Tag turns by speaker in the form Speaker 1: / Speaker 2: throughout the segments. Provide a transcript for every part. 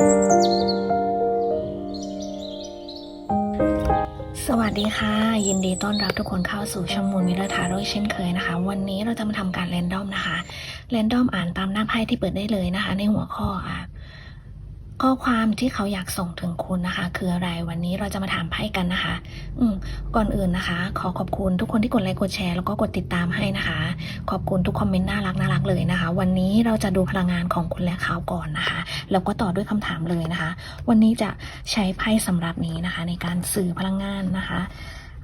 Speaker 1: สวัสดีค่ะ ยินดีต้อนรับทุกคนเข้าสู่ช่องมูลมิเลอร์ทาโร่เช่นเคยนะคะ วันนี้เราจะมาทำการเรนดอมนะคะเรนดอมอ่านตามหน้าไพ่ที่เปิดได้เลยนะคะ ในหัวข้ออะ ข้อความที่เขาอยากส่งถึงคุณนะคะ คืออะไรวันนี้เราจะมาถามไพ่กันนะคะ อืมก่อนอื่นนะคะ ขอขอบคุณทุกคนที่กดไลค์กดแชร์แล้วก็กดติดตามให้นะคะ ขอบคุณทุกคอมเมนต์น่ารักน่ารักเลยนะคะ วันนี้เราจะดูพลังงานของคุณและเขาก่อนนะคะ แล้วก็ต่อด้วยคำถามเลยนะคะ วันนี้จะใช้ไพ่สำหรับนี้นะคะ ในการสื่อพลังงานนะคะ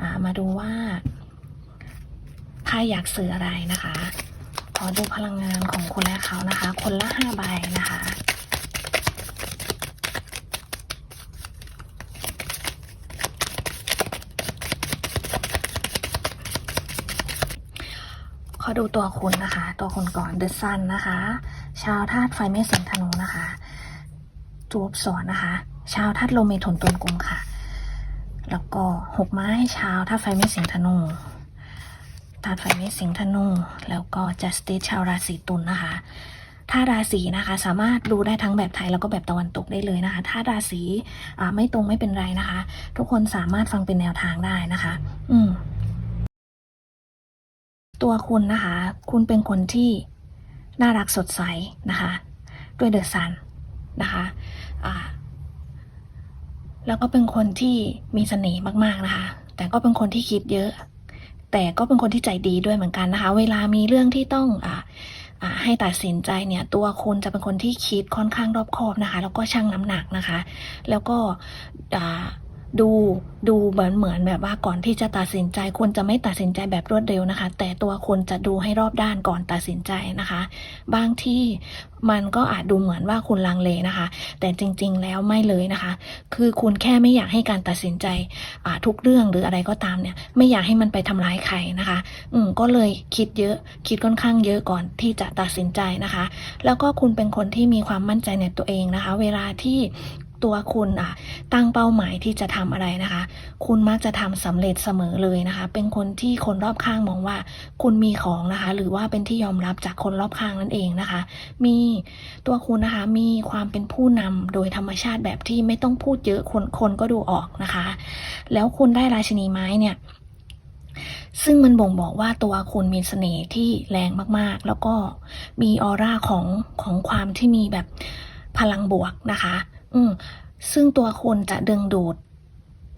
Speaker 1: ามาดูว่าไพ่อยากสื่ออะไรนะคะขอดูพลังงานของคุณและเขานะคะ คนละห้าใบนะคะ อดูตัวคุณนะคะ ตัวคุณก่อน The Sun นนะคะ ชาวธาตุไฟเมษสิงธนูนะคะ จูบสอนนะคะ ชาวธาตุลมเมถุนตุลกุมค่ะ แล้วก็หกไม้ชาวธาตุไฟเมษสิงธนูธาตุไฟเมษสิงธนู แล้วก็ Justice ชาวราศีตุลนะคะถ้าราศีนะคะ สามารถดูได้ทั้งแบบไทยแล้วก็แบบตะวันตกได้เลยนะคะ ถ้าราศีไม่ตรงไม่เป็นไรนะคะ ทุกคนสามารถฟังเป็นแนวทางได้นะคะ อืม ตัวคุณนะคะ คุณเป็นคนที่น่ารักสดใสนะคะ ด้วยเดอะซันนะคะอ่าแล้วก็เป็นคนที่มีเสน่ห์มากๆนะคะ แต่ก็เป็นคนที่คิดเยอะ แต่ก็เป็นคนที่ใจดีด้วยเหมือนกันนะคะ เวลามีเรื่องที่ต้องอ่าให้ตัดสินใจเนี่ย ตัวคุณจะเป็นคนที่คิดค่อนข้างรอบคอบนะคะ แล้วก็ชั่งน้ำหนักนะคะ แล้วก็ ดูดูเหมือนเหมือนแบบว่าก่อนที่จะตัดสินใจควรจะไม่ตัดสินใจแบบรวดเร็วนะคะ แต่ตัวคนจะดูให้รอบด้านก่อนตัดสินใจนะคะ บางที่มันก็อาจดูเหมือนว่าคุณลังเลนะคะ แต่จริง ๆ แล้วไม่เลยนะคะ คือคุณแค่ไม่อยากให้การตัดสินใจทุกเรื่องหรืออะไรก็ตามเนี่ย ไม่อยากให้มันไปทำร้ายใครนะคะ อืมก็เลยคิดเยอะคิดค่อนข้างเยอะก่อนที่จะตัดสินใจนะคะ แล้วก็คุณเป็นคนที่มีความมั่นใจในตัวเองนะคะ เวลาที่ ตัวคุณอะตั้งเป้าหมายที่จะทำอะไรนะคะ คุณมักจะทำสำเร็จเสมอเลยนะคะ เป็นคนที่คนรอบข้างมองว่า คุณมีของนะคะ หรือว่าเป็นที่ยอมรับจากคนรอบข้างนั่นเองนะคะ มีตัวคุณนะคะมีความเป็นผู้นำโดยธรรมชาติแบบที่ไม่ต้องพูดเยอะคนคนก็ดูออกนะคะ แล้วคุณได้ราชินีไม้เนี่ยซึ่งมันบ่งบอกว่าตัวคุณมีเสน่ห์ที่แรงมากๆ แล้วก็มีออร่าของของความที่มีแบบพลังบวกนะคะ อืมซึ่งตัวคุณจะดึงดูด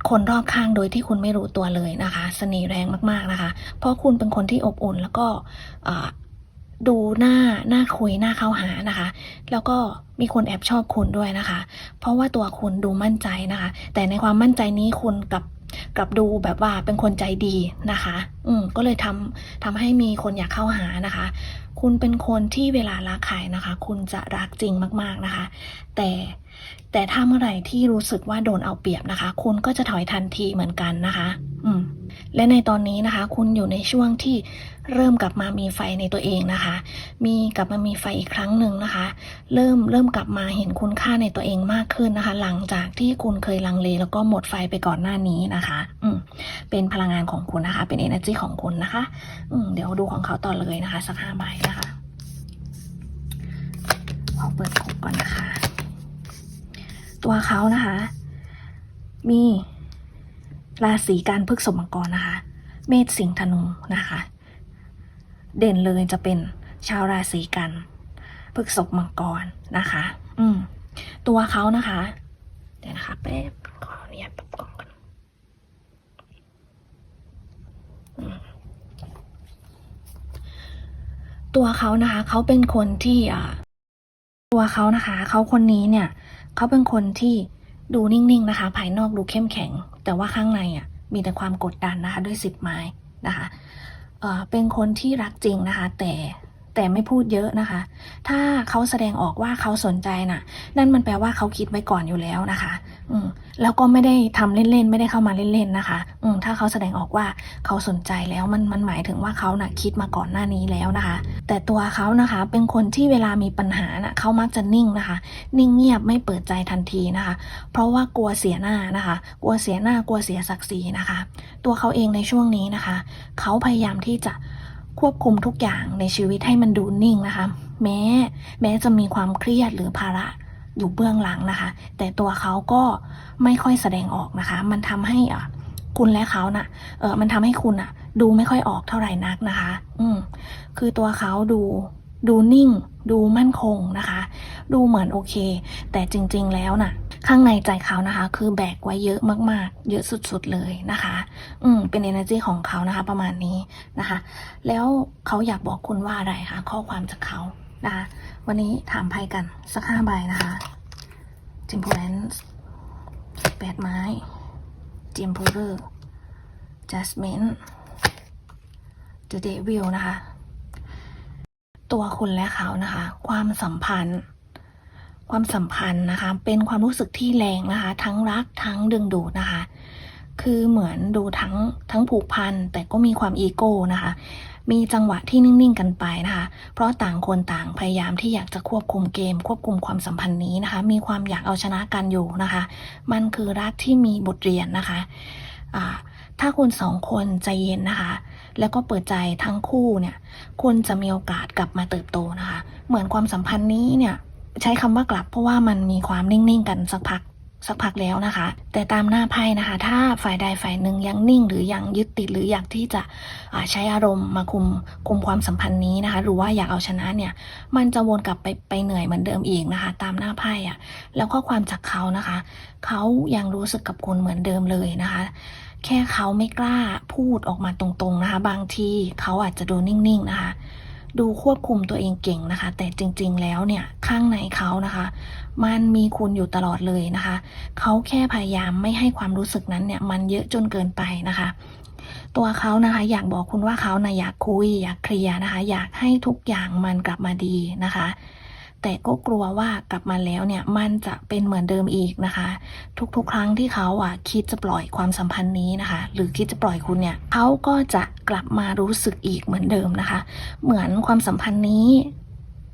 Speaker 1: คนรอบข้างโดยที่คุณไม่รู้ตัวเลยนะคะ เสน่ห์แรงมากๆนะคะ เพราะคุณเป็นคนที่อบอุ่นแล้วก็ ดูหน้าหน้าคุยหน้าเข้าหานะคะ แล้วก็มีคนแอบชอบคุณด้วยนะคะ เพราะว่าตัวคุณดูมั่นใจนะคะ แต่ในความมั่นใจนี้คุณกับกับดูแบบว่าเป็นคนใจดีนะคะ อืมก็เลยทำทำให้มีคนอยากเข้าหานะคะ คุณเป็นคนที่เวลารักใครนะคะ คุณจะรักจริงมากๆนะคะ แต่แต่ถ้าเมื่อไหร่ที่รู้สึกว่าโดนเอาเปรียบนะคะ คุณก็จะถอยทันทีเหมือนกันนะคะ อืม และในตอนนี้นะคะ คุณอยู่ในช่วงที่เริ่มกลับมามีไฟในตัวเองนะคะ มีกลับมามีไฟอีกครั้งหนึ่งนะคะ เริ่มเริ่มกลับมาเห็นคุณค่าในตัวเองมากขึ้นนะคะ หลังจากที่คุณเคยลังเลแล้วก็หมดไฟไปก่อนหน้านี้นะคะ อืเป็นพลังงานของคุณนะคะ เป็น energy ของคุณนะคะ อืเดี๋ยวดูของเขาต่อเลยนะคะ สักห้าใบนะคะขอเปิดคุกก่อนนะคะ ตัวเขานะคะ มี ราศีการพฤกษมังกรนะคะ เมษสิงห์ธนูนะคะ เด่นเลยจะเป็นชาวราศีกันพฤกษมังกรนะคะ อืมตัวเขานะคะ เดี๋ยวนะคะแป๊บขออนุญาตปรับกล้องก่อนตัวเขานะคะเขาเป็นคนที่อ่าตัวเขานะคะเขาคนนี้เนี่ยเขาเป็นคนที่ ดูนิ่งๆนะคะ ภายนอกดูเข้มแข็ง แต่ว่าข้างในอะมีแต่ความกดดันนะคะ ด้วยสิบไม้นะคะเออเป็นคนที่รักจริงนะคะ แต่แต่ไม่พูดเยอะนะคะ ถ้าเขาแสดงออกว่าเขาสนใจน่ะ นั่นมันแปลว่าเขาคิดไว้ก่อนอยู่แล้วนะคะ แล้วก็ไม่ได้ทำเล่นๆ ไม่ได้เข้ามาเล่นๆนะคะ อืมถ้าเขาแสดงออกว่าเขาสนใจแล้วมันมันหมายถึงว่าเขาน่ะคิดมาก่อนหน้านี้แล้วนะคะ แต่ตัวเขานะคะเป็นคนที่เวลามีปัญหาน่ะเขามักจะนิ่งนะคะ นิ่งเงียบไม่เปิดใจทันทีนะคะ เพราะว่ากลัวเสียหน้านะคะ กลัวเสียหน้ากลัวเสียศักดิ์ศรีนะคะ ตัวเขาเองในช่วงนี้นะคะ เขาพยายามที่จะควบคุมทุกอย่างในชีวิตให้มันดูนิ่งนะคะ แม้แม้จะมีความเครียดหรือภาระ อยู่เบื้องหลังนะคะ แต่ตัวเขาก็ไม่ค่อยแสดงออกนะคะ มันทำให้อะคุณและเขาน่ะ เออมันทำให้คุณอะดูไม่ค่อยออกเท่าไหร่นักนะคะ อืมคือตัวเขาดูดูนิ่ง ดูมั่นคงนะคะ ดูเหมือนโอเค แต่จริงๆแล้วน่ะ ข้างในใจเขานะคะ คือแบกไว้เยอะมากๆ เยอะสุดๆเลยนะคะ อืม เป็น energy ของเขานะคะ ประมาณนี้นะคะ แล้วเขาอยากบอกคุณว่าอะไรคะข้อความจากเขานะคะ วันนี้ถามไพ่กันสักห้าใบนะคะ temperance แปดไม้ temperer judgment the devil นะคะ ตัวคุณและเขานะคะ ความสัมพันธ์ ความสัมพันธ์นะคะ เป็นความรู้สึกที่แรงนะคะ ทั้งรักทั้งดึงดูดนะคะ คือเหมือนดูทั้งทั้งผูกพันแต่ก็มีความอีโก้นะคะ มีจังหวะที่นิ่งๆกันไปนะคะ เพราะต่างคนต่างพยายามที่อยากจะควบคุมเกม ควบคุมความสัมพันธ์นี้นะคะ มีความอยากเอาชนะกันอยู่นะคะ มันคือรักที่มีบทเรียนนะคะถ้าคุณสองคนใจเย็นนะคะ แล้วก็เปิดใจทั้งคู่เนี่ย คุณจะมีโอกาสกลับมาเติบโตนะคะ เหมือนความสัมพันธ์นี้เนี่ยใช้คำว่ากลับเพราะว่ามันมีความนิ่งๆกันสักพัก สักพักแล้วนะคะ แต่ตามหน้าไพ่นะคะ ถ้าฝ่ายใดฝ่ายหนึ่งยังนิ่ง หรือยังยึดติดหรืออยากที่จะใช้อารมณ์มาคุมคุมความสัมพันธ์นี้นะคะ หรือว่าอยากเอาชนะเนี่ย มันจะวนกลับไปไปเหนื่อยเหมือนเดิมอีกนะคะ ตามหน้าไพ่อะแล้วข้อความจากเขานะคะ เขายังรู้สึกกับคุณเหมือนเดิมเลยนะคะ แค่เขาไม่กล้าพูดออกมาตรงๆนะคะ บางทีเขาอาจจะดูนิ่งๆนะคะ ดูควบคุมตัวเองเก่งนะคะ แต่จริงๆแล้วเนี่ยข้างในเขานะคะ มันมีคุณอยู่ตลอดเลยนะคะ เขาแค่พยายามไม่ให้ความรู้สึกนั้นเนี่ยมันเยอะจนเกินไปนะคะตัวเขานะคะอยากบอกคุณว่าเขานะอยากคุย อยากเคลียร์นะคะ อยากให้ทุกอย่างมันกลับมาดีนะคะ แต่ก็กลัวว่ากลับมาแล้วเนี่ยมันจะเป็นเหมือนเดิมอีกนะคะ ทุกๆ ครั้งที่เขาอะคิดจะปล่อยความสัมพันธ์นี้นะคะ หรือคิดจะปล่อยคุณเนี่ยเขาก็จะกลับมารู้สึกอีกเหมือนเดิมนะคะ เหมือนความสัมพันธ์นี้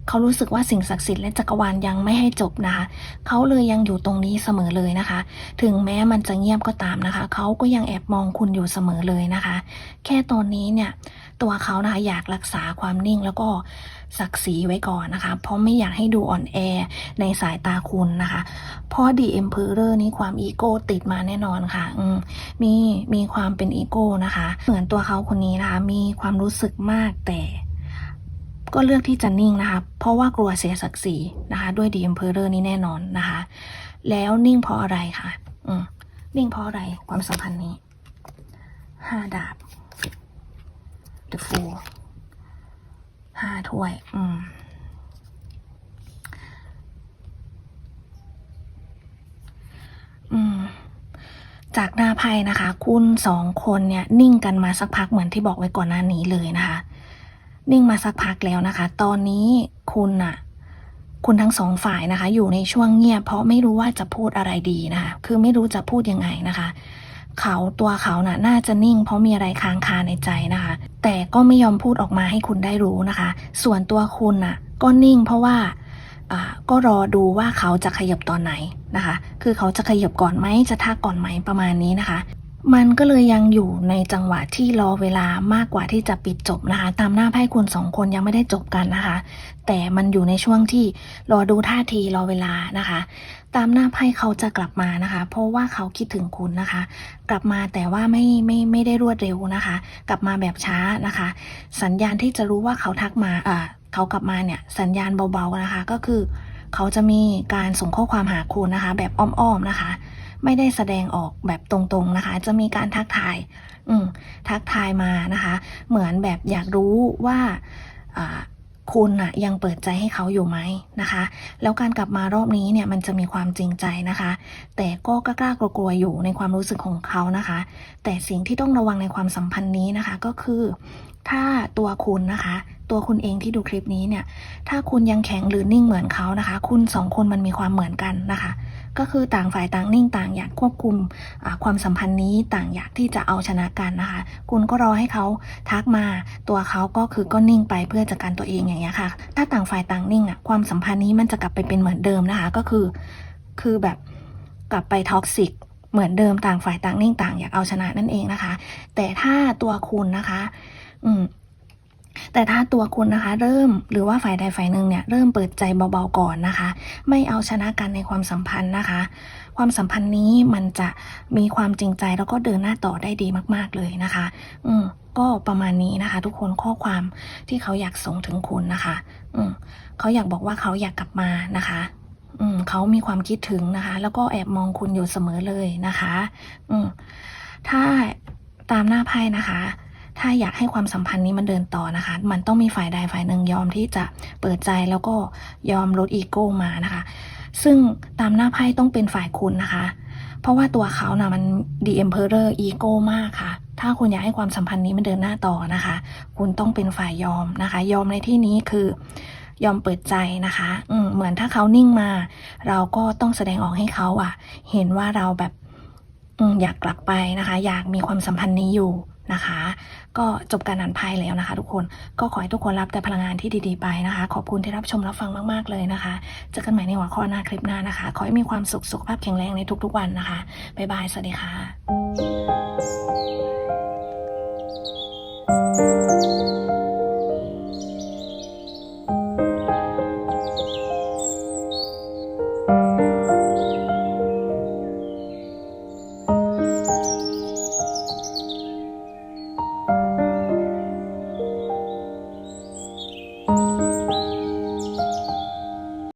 Speaker 1: เขารู้สึกว่าสิ่งศักดิ์สิทธิ์และจักรวาลยังไม่ให้จบนะคะเขาเลยยังอยู่ตรงนี้เสมอเลยนะคะ ถึงแม้มันจะเงียบก็ตามนะคะ เขาก็ยังแอบมองคุณอยู่เสมอเลยนะคะ แค่ตอนนี้เนี่ย ตัวเขานะคะอยากรักษาความนิ่งแล้วก็ศักดิ์ศรีไว้ก่อนนะคะ เพราะไม่อยากให้ดูอ่อนแอในสายตาคุณนะคะ เพราะดีเอ็มเพอเรอร์นี้ความอีโก้ติดมาแน่นอนค่ะอืมมีมีความเป็นอีโก้นะคะ เหมือนตัวเขาคนนี้นะคะ มีความรู้สึกมากแต่ก็เลือกที่จะนิ่งนะคะ เพราะว่ากลัวเสียศักดิ์ศรีนะคะ ด้วยดีเอ็มเพอเรอร์นี้แน่นอนนะคะ แล้วนิ่งเพราะอะไรคะอืมนิ่งเพราะอะไรความสัมพันธ์นี้ห้าดาบ The Fool ห้าถ้วย อืม อืม จากหน้าไพ่นะคะ คุณสองคนเนี่ย นิ่งกันมาสักพักเหมือนที่บอกไว้ก่อนหน้านี้เลยนะคะ นิ่งมาสักพักแล้วนะคะ ตอนนี้คุณอะคุณทั้งสองฝ่ายนะคะ อยู่ในช่วงเงียบ เพราะไม่รู้ว่าจะพูดอะไรดีนะคะ คือไม่รู้จะพูดยังไงนะคะ เขาตัวเขาน่ะน่าจะนิ่ง เพราะมีอะไรค้างคาในใจนะคะ แต่ก็ไม่ยอมพูดออกมาให้คุณได้รู้นะคะ ส่วนตัวคุณน่ะก็นิ่งเพราะว่าอ่าก็รอดูว่าเขาจะขยับตอนไหนนะคะ คือเขาจะขยับก่อนไหมจะทักก่อนไหมประมาณนี้นะคะ มันก็เลยยังอยู่ในจังหวะที่รอเวลามากกว่าที่จะปิดจบนะคะ ตามหน้าไพ่คุณสองคนยังไม่ได้จบกันนะคะ แต่มันอยู่ในช่วงที่รอดูท่าทีรอเวลานะคะ ตามหน้าไพ่เขาจะกลับมานะคะ เพราะว่าเขาคิดถึงคุณนะคะ กลับมาแต่ว่าไม่ไม่ไม่ได้รวดเร็วนะคะ กลับมาแบบช้านะคะ สัญญาณที่จะรู้ว่าเขาทักมาเอ่าเขากลับมาเนี่ยสัญญาณเบาๆนะคะ ก็คือ เขาจะมีการส่งข้อความหาคุณนะคะ แบบอ้อมๆนะคะ ไม่ได้แสดงออกแบบตรงๆนะคะ จะมีการทักทาย อืมทักทายมานะคะ เหมือนแบบอยากรู้ว่าคุณอะยังเปิดใจให้เขาอยู่ไหมนะคะ แล้วการกลับมารอบนี้เนี่ยมันจะมีความจริงใจนะคะ แต่ก็กล้ากลัวๆอยู่ในความรู้สึกของเขานะคะ แต่สิ่งที่ต้องระวังในความสัมพันธ์นี้นะคะก็คือ ถ้าตัวคุณนะคะ ตัวคุณเองที่ดูคลิปนี้เนี่ย ถ้าคุณยังแข็งหรือนิ่งเหมือนเขานะคะ คุณสองคนมันมีความเหมือนกันนะคะ ก็คือต่างฝ่ายต่างนิ่งต่างอยากควบคุมความสัมพันธ์นี้ต่างอยากที่จะเอาชนะกันนะคะ คุณก็รอให้เขาทักมาตัวเขาก็คือก็นิ่งไปเพื่อจัดการตัวเองอย่างเงี้ยค่ะ ถ้าต่างฝ่ายต่างนิ่งอะความสัมพันธ์นี้มันจะกลับไปเป็นเหมือนเดิมนะคะ ก็คือคือแบบกลับไปท็อกซิกเหมือนเดิมต่างฝ่ายต่างนิ่งต่างอยากเอาชนะนั่นเองนะคะ แต่ถ้าตัวคุณนะคะ อืม แต่ถ้าตัวคุณนะคะ เริ่มหรือว่าฝ่ายใดฝ่ายหนึ่งเนี่ยเริ่มเปิดใจเบาๆก่อนนะคะ ไม่เอาชนะกันในความสัมพันธ์นะคะ ความสัมพันธ์นี้มันจะมีความจริงใจแล้วก็เดินหน้าต่อได้ดีมาก ๆเลยนะคะ อืมก็ประมาณนี้นะคะ ทุกคนข้อความที่เขาอยากส่งถึงคุณนะคะ อืมเขาอยากบอกว่าเขาอยากกลับมานะคะอืมเขามีความคิดถึงนะคะ แล้วก็แอบมองคุณอยู่เสมอเลยนะคะ อืมถ้าตามหน้าไพ่นะคะ ถ้าอยากให้ความสัมพันธ์นี้มันเดินต่อนะคะ มันต้องมีฝ่ายใดฝ่ายหนึ่งยอมที่จะเปิดใจแล้วก็ยอมลดอีโก้มานะคะ ซึ่งตามหน้าไพ่ต้องเป็นฝ่ายคุณนะคะ เพราะว่าตัวเขานะ่ะมัน The Emperor อีโก้มากค่ะ ถ้าคุณอยากให้ความสัมพันธ์นี้มันเดินหน้าต่อนะคะ คุณต้องเป็นฝ่ายยอมนะคะ ยอมในที่นี้คือยอมเปิดใจนะคะ อืเหมือนถ้าเขานิ่งมา เราก็ต้องแสดงออกให้เขาอะ เห็นว่าเราแบบ อือยากกลับไปนะคะ อยากมีความสัมพันธ์นี้อยู่ นะคะ ก็จบการอ่านไพ่แล้วนะคะ ทุกคนก็ขอให้ทุกคนรับแต่พลังงานที่ดีๆไปนะคะ ขอบคุณที่รับชมรับฟังมากๆเลยนะคะเจอกันใหม่ในหัวข้อหน้าคลิปหน้านะคะ ขอให้มีความสุขสุขภาพแข็งแรงในทุกๆวันนะคะบ๊ายบายสวัสดีค่ะ